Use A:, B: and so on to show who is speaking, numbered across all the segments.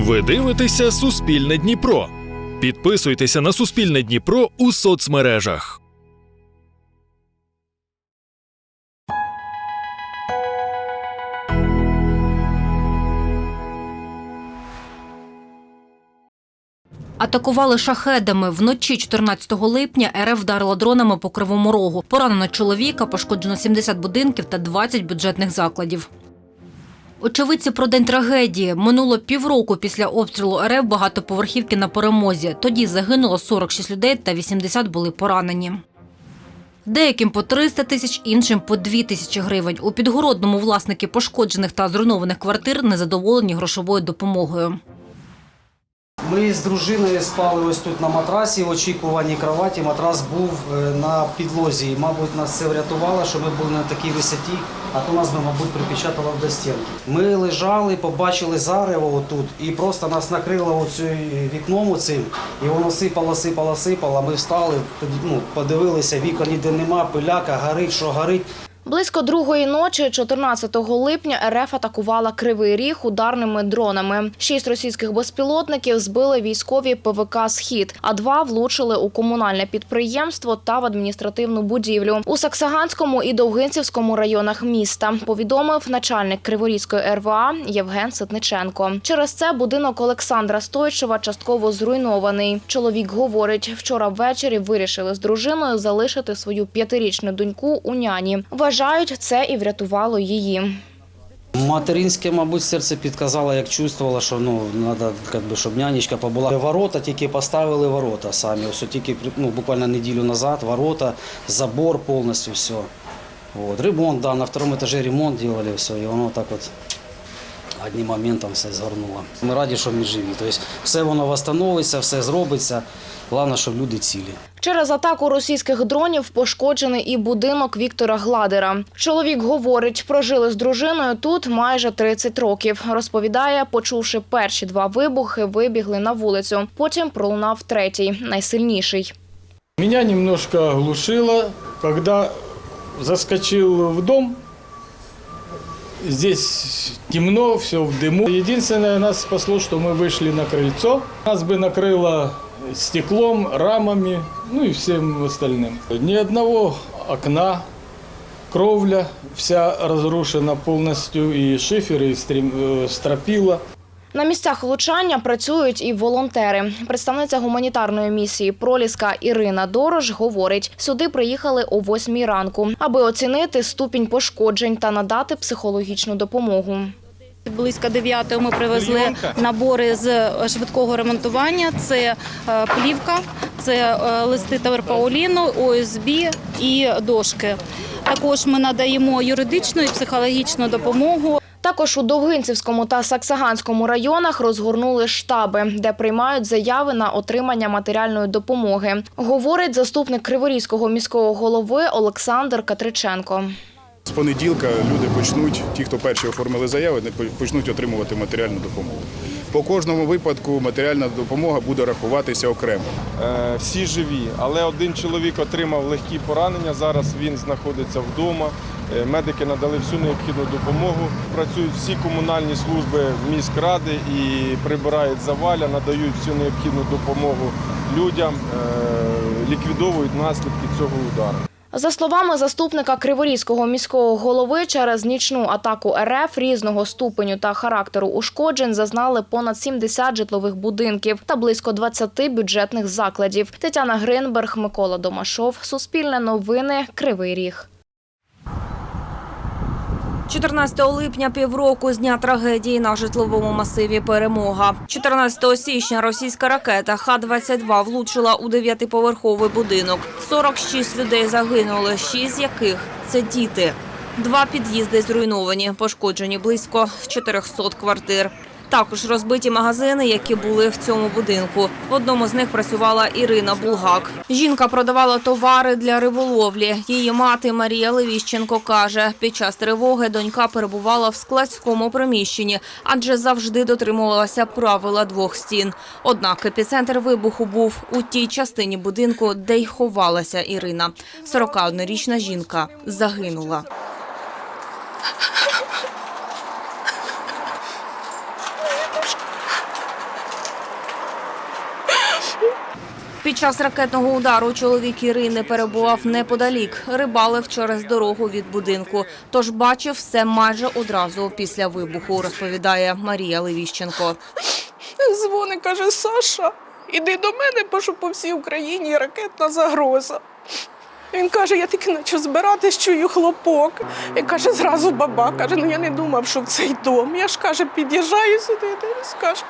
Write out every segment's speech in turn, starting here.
A: Ви дивитеся Суспільне Дніпро. Підписуйтеся на Суспільне Дніпро у соцмережах.
B: Атакували шахедами. Вночі 14 липня РФ вдарила дронами по Кривому Рогу. Поранено чоловіка, пошкоджено 70 будинків та 20 бюджетних закладів. Очевидці про день трагедії. Минуло півроку після обстрілу РФ багатоповерхівки на перемозі. Тоді загинуло 46 людей та 80 були поранені. Деяким по 300 тисяч, іншим по 2 тисячі гривень. У Підгородному власники пошкоджених та зруйнованих квартир незадоволені грошовою допомогою.
C: Ми з дружиною спали ось тут на матрасі, в очікуванні кроваті. Матрас був е, на підлозі. Мабуть, нас це врятувало, що ми були на такій висоті, а то нас би, мабуть, припечатало до стінки. Ми лежали, побачили зарево отут, і просто нас накрило оцю вікном оцим, і воно сипало, сипало, сипало. Ми встали, ну, подивилися, вікон ніде нема, пиляка, горить, що горить.
D: Близько другої ночі, 14 липня, РФ атакувала Кривий Ріг ударними дронами. Шість російських безпілотників збили військові ПВК Схід, а два влучили у комунальне підприємство та в адміністративну будівлю у Саксаганському і Довгинцівському районах міста. Повідомив начальник Криворізької РВА Євген Ситниченко. Через це будинок Олександра Стойчева частково зруйнований. Чоловік говорить, вчора ввечері вирішили з дружиною залишити свою п'ятирічну доньку у няні. Вважають, це і врятувало її.
C: Материнське, мабуть, серце підказало, як чувствувало, що ну треба, як би, щоб нянечка побула. Ворота тільки поставили ворота самі. Ось тільки ну, буквально неділю назад ворота, забор повністю все. От. Ремонт, да, на второму етажі ремонт робили, все, і воно так от одним моментом все згорнуло. Ми раді, що ми живі. Тобто все воно встановиться, все зробиться. Головне, щоб люди цілі.
D: Через атаку російських дронів пошкоджений і будинок Віктора Гладера. Чоловік говорить, прожили з дружиною тут майже 30 років. Розповідає, почувши перші два вибухи, вибігли на вулицю. Потім пролунав третій, найсильніший.
E: Меня немножко оглушило, когда заскочил в дом. Здесь темно, все в дыму. Единственное, нас спасло, что мы вышли на крыльцо. Нас бы накрыло стеклом, рамами, ну и всем остальным. Ни одного окна, кровля вся разрушена полностью, и шифер, и э, стропила.
D: На місцях влучання працюють і волонтери. Представниця гуманітарної місії Проліска Ірина Дорож говорить, сюди приїхали о 8 ранку, аби оцінити ступінь пошкоджень та надати психологічну допомогу.
F: Близько 9 ми привезли набори з швидкого ремонтування. Це е, плівка, це е, листи Таверпауліну, ОСБ і дошки. Також ми надаємо юридичну і психологічну допомогу.
D: Також у Довгинцівському та Саксаганському районах розгорнули штаби, де приймають заяви на отримання матеріальної допомоги. Говорить заступник Криворізького міського голови Олександр Катриченко.
G: З понеділка люди почнуть, ті, хто перші оформили заяви, почнуть отримувати матеріальну допомогу. По кожному випадку матеріальна допомога буде рахуватися окремо.
H: Е, всі живі, але один чоловік отримав легкі поранення. Зараз він знаходиться вдома. Е, Медики надали всю необхідну допомогу. Працюють всі комунальні служби міськради і прибирають заваля, надають всю необхідну допомогу людям, е, ліквідовують наслідки цього удару.
D: За словами заступника Криворізького міського голови, через нічну атаку РФ різного ступеню та характеру ушкоджень зазнали понад 70 житлових будинків та близько 20 бюджетних закладів. Тетяна Гринберг, Микола Домашов, Суспільне новини, Кривий Ріг.
B: 14 липня півроку з дня трагедії на житловому масиві Перемога. 14 січня російська ракета Х-22 влучила у дев'ятиповерховий будинок. 46 людей загинули, шість з яких це діти. Два під'їзди зруйновані, пошкоджені близько 400 квартир. Також розбиті магазини, які були в цьому будинку. В одному з них працювала Ірина Булгак. Жінка продавала товари для риболовлі. Її мати Марія Левіщенко каже, під час тривоги донька перебувала в складському приміщенні, адже завжди дотримувалася правила двох стін. Однак епіцентр вибуху був у тій частині будинку, де й ховалася Ірина. 41-річна жінка загинула. Під час ракетного удару чоловік Ірини перебував неподалік, рибалив через дорогу від будинку. Тож бачив все майже одразу після вибуху, розповідає Марія Левіщенко.
I: Дзвони, каже, Саша, іди до мене, бо що по всій Україні ракетна загроза. Він каже, я тільки почав збиратись, чую хлопок. І каже, зразу баба. Каже, ну я не думав, що в цей дом. Я ж каже, під'їжджаю сюди, дивлюсь, каже.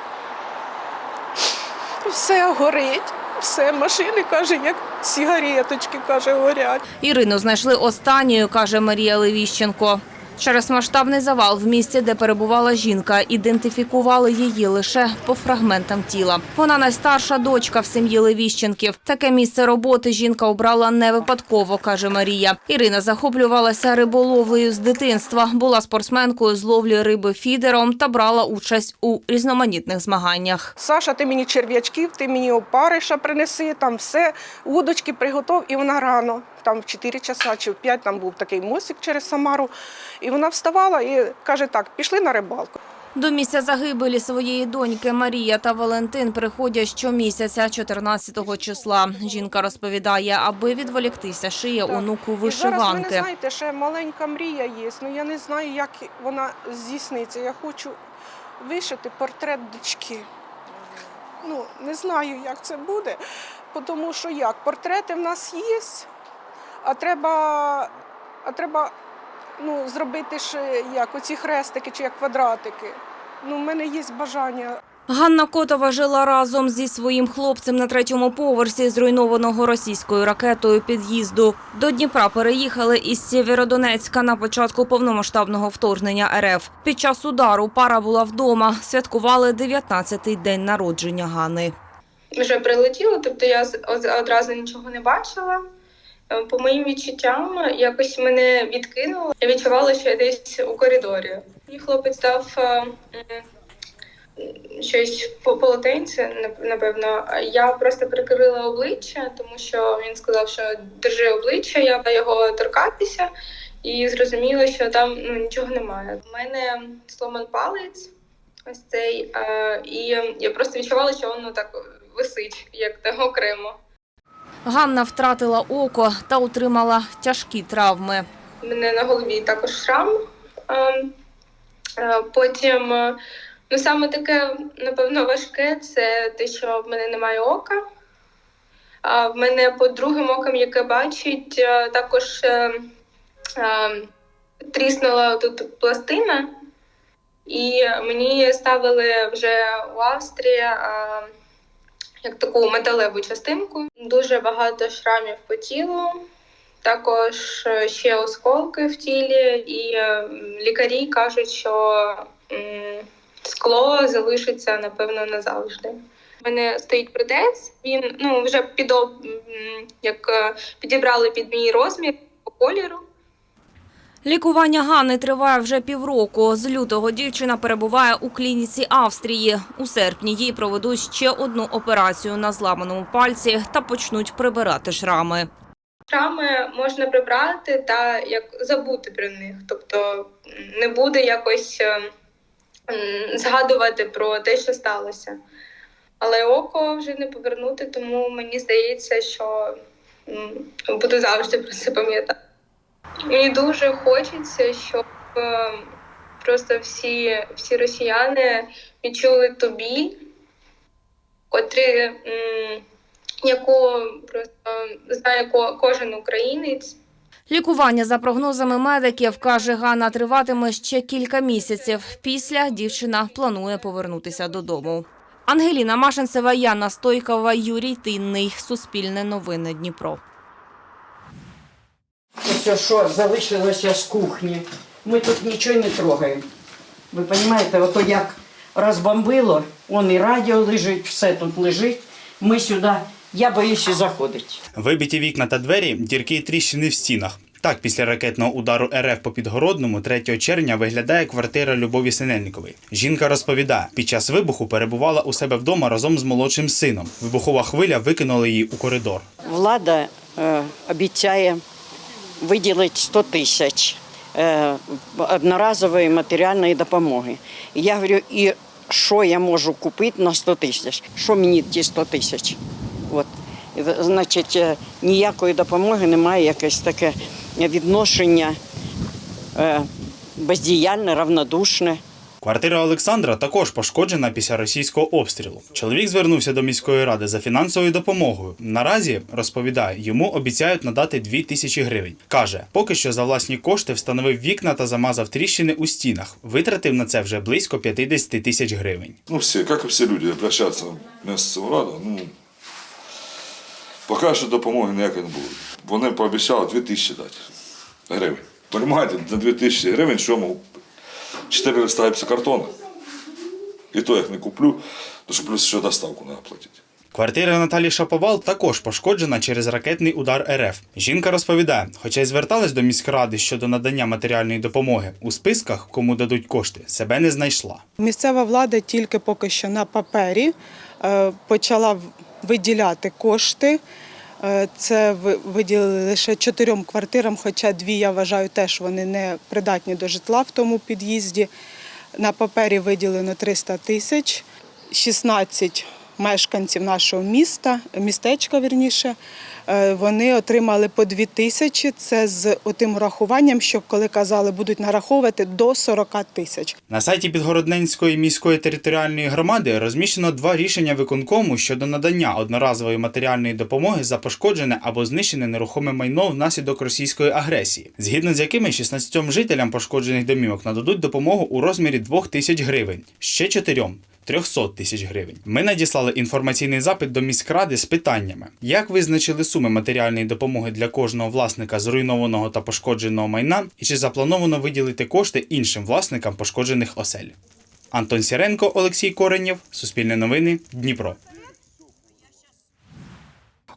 I: Все горить, все, машини, каже, як сігареточки, каже, горять.
B: Ірину знайшли останньою, каже Марія Левіщенко. Через масштабний завал в місці, де перебувала жінка, ідентифікували її лише по фрагментам тіла. Вона найстарша дочка в сім'ї Левіщенків. Таке місце роботи жінка обрала не випадково, каже Марія. Ірина захоплювалася риболовлею з дитинства, була спортсменкою з ловлі риби фідером та брала участь у різноманітних змаганнях.
I: Саша, ти мені черв'ячків, ти мені опариша принеси, там все, удочки приготов, і вона рано, там в 4 часа чи в 5, там був такий мостик через Самару. І вона вставала і каже: так, пішли на рибалку.
B: До місця загибелі своєї доньки Марія та Валентин приходять щомісяця 14 числа. Жінка розповідає, аби відволіктися, шиє
I: Так.
B: онуку
I: І зараз мене, знаєте, ще маленька мрія є. Ну я не знаю, як вона здійсниться. Я хочу вишити портрет дочки. Ну, не знаю, як це буде, тому що як, портрети в нас є, а треба, а треба ну, зробити ж як оці хрестики чи як квадратики. Ну, в мене є бажання
B: Ганна Котова жила разом зі своїм хлопцем на третьому поверсі зруйнованого російською ракетою під'їзду. До Дніпра переїхали із Сєвєродонецька на початку повномасштабного вторгнення РФ. Під час удару пара була вдома. Святкували 19-й день народження Гани.
J: вже прилетіло, тобто я з- одразу нічого не бачила. Е, По моїм відчуттям, якось мене відкинуло. Я відчувала, що я десь у коридорі. Мій хлопець дав е, щось по полотенце, напевно. Я просто прикрила обличчя, тому що він сказав, що держи обличчя, я буду його торкатися, і зрозуміла, що там ну, нічого немає. У мене сломан палець, ось цей, е, і я просто відчувала, що воно так висить, як там окремо.
B: Ганна втратила око та отримала тяжкі травми.
J: У мене на голові також шрам. Е, е, Потім, е, ну саме таке, напевно, важке це те, що в мене немає ока. А в мене по другим оком, яке бачить, е, також тріснула тут пластина, і мені ставили вже у Австрії як таку металеву частинку. Дуже багато шрамів по тілу. Також е, ще осколки в тілі, і е, лікарі кажуть, що скло залишиться напевно назавжди. У мене стоїть протез. Він ну вже під як е, підібрали під мій розмір по кольору.
B: Лікування Ганни триває вже півроку. З лютого дівчина перебуває у клініці Австрії. У серпні їй проведуть ще одну операцію на зламаному пальці та почнуть прибирати шрами.
J: Шрами можна прибрати та як забути про них, тобто не буде якось е, згадувати про те, що сталося. Але око вже не повернути, тому мені здається, що буду завжди про це пам'ятати. Мені дуже хочеться, щоб е, просто всі, всі росіяни відчули ту біль, котрі, яку просто знає ко- кожен українець.
B: Лікування за прогнозами медиків, каже Ганна, триватиме ще кілька місяців. Після дівчина планує повернутися додому. Ангеліна Машинцева, Яна Стойкова, Юрій Тинний. Суспільне новини Дніпро.
K: Ось що залишилося з кухні. Ми тут нічого не трогаємо. Ви розумієте, ото як розбомбило, он і радіо лежить, все тут лежить. Ми сюди, я боюся заходити.
L: Вибиті вікна та двері, дірки і тріщини в стінах. Так, після ракетного удару РФ по Підгородному 3 червня виглядає квартира Любові Синельникової. Жінка розповідає, під час вибуху перебувала у себе вдома разом з молодшим сином. Вибухова хвиля викинула її у коридор.
K: Влада е, обіцяє виділити 100 тисяч е, одноразової матеріальної допомоги. Я говорю, і що я можу купити на 100 тисяч? Що мені ті 100 тисяч? От. Значить, е, ніякої допомоги немає, якесь таке відношення е, бездіяльне, равнодушне.
L: Квартира Олександра також пошкоджена після російського обстрілу. Чоловік звернувся до міської ради за фінансовою допомогою. Наразі розповідає, йому обіцяють надати 2 тисячі гривень. каже, поки що за власні кошти встановив вікна та замазав тріщини у стінах. Витратив на це вже близько 50 тисяч гривень.
H: Ну, все, как и все люди, обращаться в місцеву раду, ну, поки що допомоги ніякої не буде. Вони пообіцяли 2 тисячі дати гривень. Понимаєте, за 2 тисячі гривень що можу? 4 листа гіпсокартону. І то я їх не куплю, тому що плюс ще доставку треба платити.
L: Квартира Наталі Шаповал також пошкоджена через ракетний удар РФ. Жінка розповідає, хоча й зверталась до міськради щодо надання матеріальної допомоги, у списках, кому дадуть кошти, себе не знайшла.
M: Місцева влада тільки поки що на папері е, почала виділяти кошти. Е, Це виділили лише чотирьом квартирам, хоча дві, я вважаю, теж вони не придатні до житла в тому під'їзді. На папері виділено 300 тисяч, 16 мешканців нашого міста, містечка вірніше, е, вони отримали по 2 тисячі. Це з тим урахуванням, що коли казали, будуть нараховувати до 40 тисяч.
L: На сайті Підгородненської міської територіальної громади розміщено два рішення виконкому щодо надання одноразової матеріальної допомоги за пошкоджене або знищене нерухоме майно внаслідок російської агресії, згідно з якими 16 жителям пошкоджених домівок нададуть допомогу у розмірі 2 тисяч гривень, ще чотирьом. 300 тисяч гривень. Ми надіслали інформаційний запит до міськради з питаннями: як визначили суми матеріальної допомоги для кожного власника зруйнованого та пошкодженого майна, і чи заплановано виділити кошти іншим власникам пошкоджених осель? Антон Сіренко, Олексій Коренєв, Суспільне новини, Дніпро.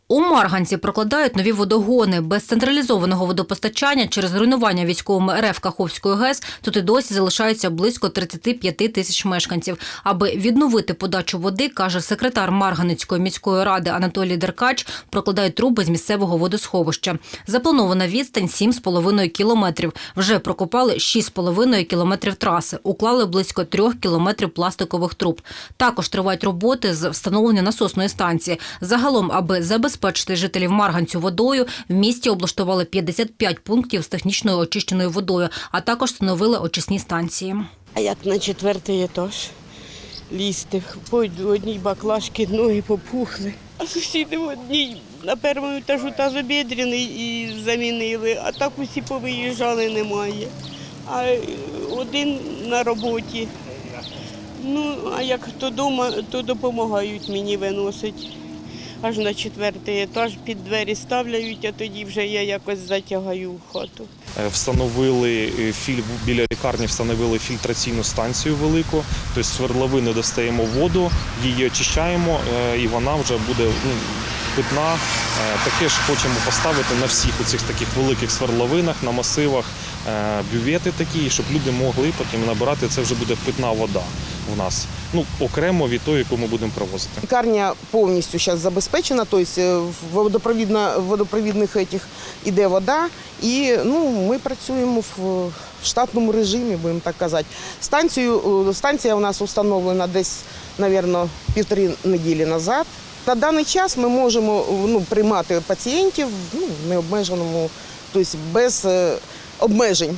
N: У Марганці прокладають нові водогони без централізованого водопостачання через руйнування військовими РФ Каховської ГЕС. Тут і досі залишається близько 35 тисяч мешканців. Аби відновити подачу води, каже секретар Марганецької міської ради Анатолій Деркач, прокладають труби з місцевого водосховища. Запланована відстань 7,5 кілометрів. Вже прокопали 6,5 кілометрів траси. Уклали близько 3 кілометрів пластикових труб. Також тривають роботи з встановлення насосної станції. Загалом, аби забезпечити жителів Марганцю водою, в місті облаштували 55 пунктів з технічною очищеною водою, а також встановили очисні станції.
O: А як на четвертий етаж лізти? По одній баклажці ноги попухли. А сусіди в одній на першому етажу тазобєдряний і замінили, а так усі повиїжджали немає. А один на роботі. Ну, а як то вдома, то допомагають мені виносить. Аж на четвертий етаж під двері ставляють, а тоді вже я якось затягаю в хату.
P: Е, Встановили е, філь біля лікарні, встановили фільтраційну станцію велику. Тобто свердловини достаємо воду, її очищаємо, е, і вона вже буде ну, питна. Таке ж хочемо поставити на всіх оцих таких великих свердловинах, на масивах бювети такі, щоб люди могли потім набирати. Це вже буде питна вода у нас. Ну окремо від тої, яку ми будемо привозити.
Q: Лікарня повністю зараз забезпечена, тобто в водопровідна, водопровідних етіх іде вода, і ну, ми працюємо в штатному режимі, будемо так казати. Станцію, е, станція у нас встановлена десь, мабуть, півтори неділі назад. На даний час ми можемо ну, приймати пацієнтів ну, в необмеженому, тобто без е, обмежень.